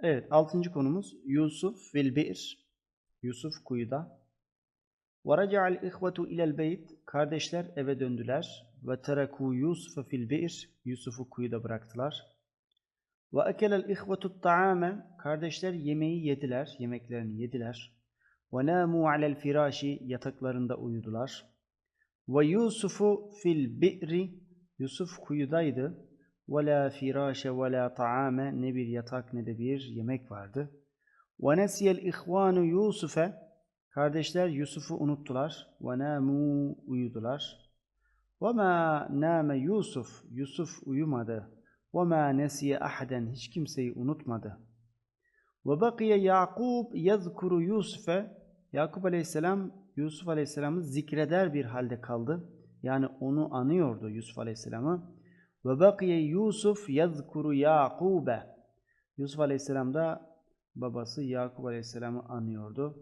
Evet, altıncı konumuz Yusuf fil bi'r. Yusuf kuyuda. Raca'al ihvetu ilel beyt. Kardeşler eve döndüler. Tereku Yusuf'u fil bi'r. Yusuf'u kuyuda bıraktılar. Ekelel ihvetu ta'ame. Kardeşler yemeği yediler. Yemeklerini yediler. Namu alel firaşi. Yataklarında uyudular. Ve Yusufu fil bi'ri. Yusuf kuyudaydı. Firâşe ve la ta'ame. Ne bir yatak ne de bir yemek vardı. Nesiyel ihvanu Yusuf'e. Kardeşler Yusuf'u unuttular. Namu uyudular. Ma nâme Yusuf. Yusuf uyumadı. Ma nesiye ahaden. Hiç kimseyi unutmadı. Bakiye Yakub yazkuru Yusuf'e. Yakup aleyhisselam Yusuf aleyhisselamı zikreder bir halde kaldı. Yani onu anıyordu Yusuf aleyhisselamı. Ve bakiye Yusuf yazkuru Yakub'e. Yusuf aleyhisselam da babası Yakup aleyhisselamı anıyordu.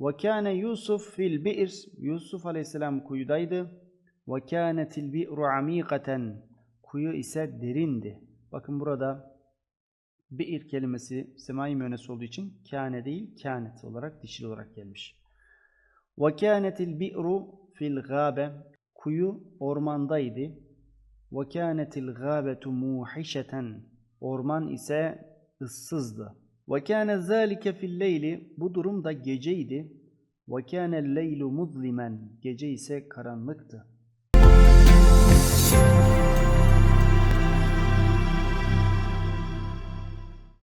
Ve kâne Yusuf fil bi'r. Yusuf aleyhisselam kuyudaydı. Ve kânetil bi'ru amîkaten. Kuyu ise derindi. Bakın burada bi'r kelimesi semai müennesi olduğu için kâne değil kânet olarak dişil olarak gelmiş. Ve kânetil bi'ru fil gâbe. Kuyu ormandaydı. Kânetil gâbetu muhişeten. Orman ise ıssızdı. Kâne zâlike fil leyli. Bu durum da geceydi. Kânel leylu muzlimen. Gece ise karanlıktı.